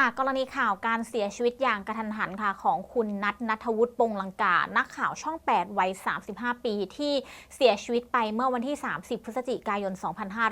จากกรณีข่าวการเสียชีวิตอย่างกระทันหันค่ะของคุณนัทนัทวุฒิปงลังกา นักข่าวช่อง 8 วัย 35 ปี ที่เสียชีวิตไปเมื่อวันที่ 30 พฤศจิกายน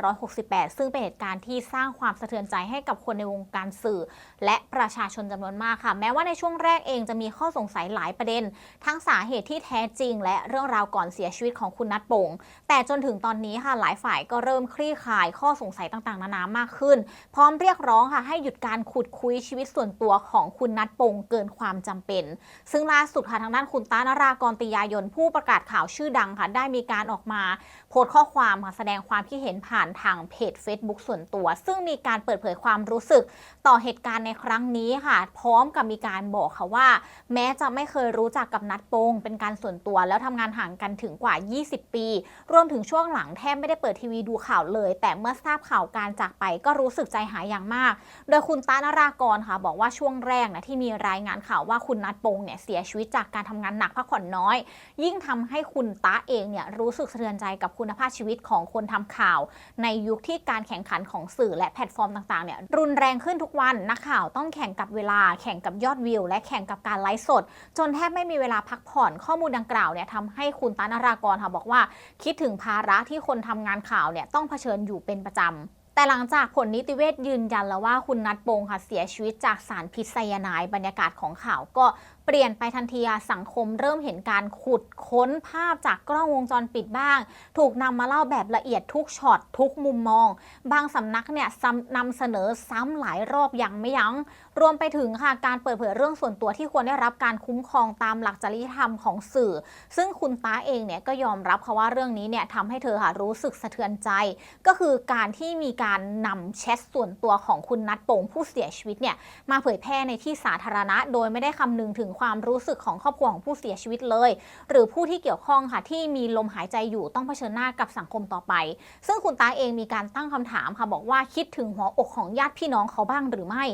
2568 ซึ่งเป็นเหตุการณ์ที่สร้างความสะเทือนใจให้กับคนในวงการสื่อ และประชาชนจำนวนมากค่ะ แม้ว่าในช่วงแรกเองจะมีข้อสงสัยหลายประเด็น ทั้งสาเหตุที่แท้จริง และเรื่องราวก่อนเสียชีวิตของคุณนัทปงแต่จนถึงตอนนี้ค่ะหลายฝ่ายก็เริ่มคลี่คลายข้อสงสัยต่างๆ นานามากขึ้น พร้อมเรียกร้องค่ะให้หยุดการขุดคุยชีวิตส่วนตัวของคุณนัทปงเกินความจำเป็น ซึ่งล่าสุดค่ะทางด้านคุณตานารากรติยายนผู้ประกาศข่าวชื่อดังค่ะได้มีการออกมา โพสต์ข้อความค่ะแสดงความคิดเห็นผ่านทางเพจ Facebook ส่วนตัว ซึ่งมีการเปิดเผยความรู้สึกต่อเหตุการณ์ในครั้งนี้ค่ะ พร้อมกับมีการบอกค่ะว่า แม้จะไม่เคยรู้จักกับนัดโปงเป็นการส่วนตัว แล้วทำงานห่างกันถึงกว่า 20 ปี รวมถึงช่วงหลังแทบไม่ได้เปิดทีวีดูข่าวเลย แต่เมื่อทราบข่าวการจากไปก็รู้สึกใจหายอย่างมาก โดยคุณตานารากรค่ะบอกว่าช่วงแรกนะที่มีรายงานข่าวว่าคุณนัดปงเนี่ยเสียชีวิตจากการทำงานหนักพักผ่อนน้อย ยิ่งทำให้คุณตาเองเนี่ยรู้สึกสะเทือนใจกับคุณภาพชีวิตของคนทำข่าว ในยุคที่การแข่งขันของสื่อและแพลตฟอร์มต่างๆเนี่ยรุนแรงขึ้นทุกวันนักข่าวต้องแข่งกับเวลา แข่งกับยอดวิว และแข่งกับการไลฟ์สด จนแทบไม่มีเวลาพักผ่อนข้อมูลดังกล่าวเนี่ยทำให้คุณตานารากรค่ะบอกว่า คิดถึงภาระที่คนทำงานข่าวเนี่ยต้องเผชิญอยู่เป็นประจำ แต่หลังจากผลนิติเวชยืนยันแล้วว่าคุณนัทปงค่ะเสียชีวิตจากสารพิษไซยาไนด์บรรยากาศของข่าวก็เปลี่ยนไปทันทีค่ะสังคมเริ่มเห็นการขุดค้นภาพจากกล้องวงจรปิดบ้าง ถูกนำมาเล่าแบบละเอียดทุกช็อตทุกมุมมอง บางสำนักเนี่ยซ้ำนำเสนอซ้ำหลายรอบยังไม่ยัง้ง รวมไปถึงค่ะการเปิดเผยเรื่องส่วนตัวที่ควรได้รับการคุ้มครองตามหลักจริยธรรมของสื่อ ซึ่งคุณตาเองเนี่ยก็ยอมรับค่ะว่าเรื่องนี้เนี่ยทำให้เธอค่ะรู้สึกสะเทือนใจ ก็คือการที่มีการนำแชทส่วนตัวของคุณนัทโป่งผู้เสียชีวิตเนี่ยมาเผยแพร่ในที่สาธารณะ โดยไม่ได้คำนึงถึงความรู้สึกของครอบครัวของผู้เสียชีวิตเลย หรือผู้ที่เกี่ยวข้องค่ะที่มีลมหายใจอยู่ต้องเผชิญหน้ากับสังคมต่อไป ซึ่งคุณตาเองมีการตั้งคำถามค่ะบอกว่าคิดถึงหัวอกของญาติพี่น้องเขาบ้างหรือไม่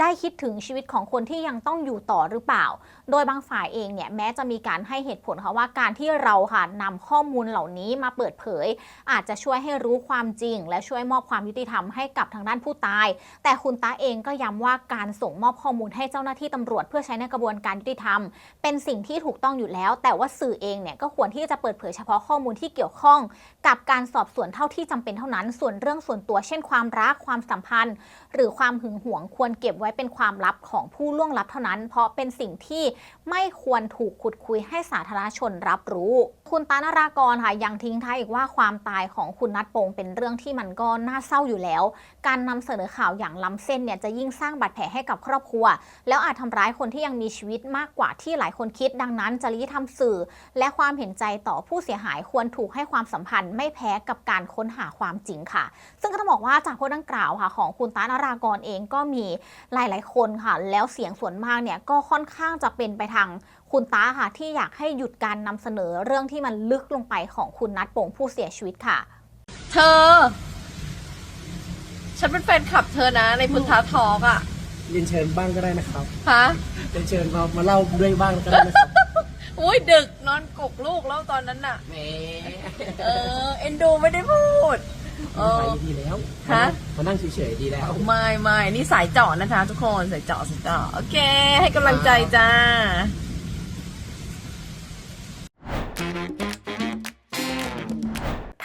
ได้คิดถึงชีวิตของคนที่ยังต้องอยู่ต่อหรือเปล่า โดยบางฝ่ายเองเนี่ยแม้จะมีการให้เหตุผลค่ะว่าการที่เราค่ะนำข้อมูลเหล่านี้มาเปิดเผย อาจจะช่วยให้รู้ความจริง และช่วยมอบความยุติธรรมให้กับทางด้านผู้ตาย แต่คุณตาเองก็ย้ำว่าการส่งมอบข้อมูลให้เจ้าหน้าที่ตำรวจ เพื่อใช้ในกระบวนการยุติธรรม เป็นสิ่งที่ถูกต้องอยู่แล้ว แต่ว่าสื่อเองเนี่ยก็ควรที่จะเปิดเผยเฉพาะข้อมูลที่เกี่ยวข้อง กับการสอบสวนเท่าที่จำเป็นเท่านั้น ส่วนเรื่องส่วนตัวเช่นความรักความสัมพันธ์ หรือความหึงหวงควรเก็บไว้เป็นความลับของผู้ล่วงลับเท่านั้น เพราะเป็นสิ่งที่ไม่ควรถูกขุดคุยให้สาธารณชนรับรู้ คุณตานารากรค่ะยังทิ้งท้ายอีกว่าความตายของคุณนัทปงเป็นเรื่องที่มันก็น่าเศร้าอยู่แล้ว การนำเสนอข่าวอย่างล้ำเส้นเนี่ยจะยิ่งสร้างบาดแผลให้กับครอบครัว แล้วอาจทำร้ายคนที่ยังมีชีวิตมากกว่าที่หลายคนคิด ดังนั้นจริยธรรมสื่อ และความเห็นใจต่อผู้เสียหายควรถูกให้ความสัมพันธ์ไม่แพ้กับการค้นหาความจริงค่ะ ซึ่งก็ต้องบอกว่าจากโพสต์ดังกล่าวค่ะของคุณตานารากรเองก็มีหลายๆ คนค่ะ แล้วเสียงส่วนมากเนี่ยก็ค่อนข้างจะเป็นไปทางคุณตาค่ะที่อยากให้หยุดการนำเสนอเรื่องที่มันลึกลงไปของคุณนัทโป่งผู้เสียชีวิตค่ะ เธอ ฉันเป็นแฟนคลับเธอนะ ในพุทธาทอกอะเรียนเชิญบ้างก็ได้นะครับฮะเรียนเชิญมามาเล่าด้วยบ้างก็ได้นะครับอุ้ยดึกนอนกกลูกแล้วตอนนั้นน่ะแหมเออเอ็นดูไม่ได้พูดเออ ไปดีแล้วฮะ มานั่งเฉยๆดีแล้ว ไม่ไม่นี่สายเจาะนะคะ ทุกคนสายเจาะสายเจาะโอเค ให้กำลังใจจ้า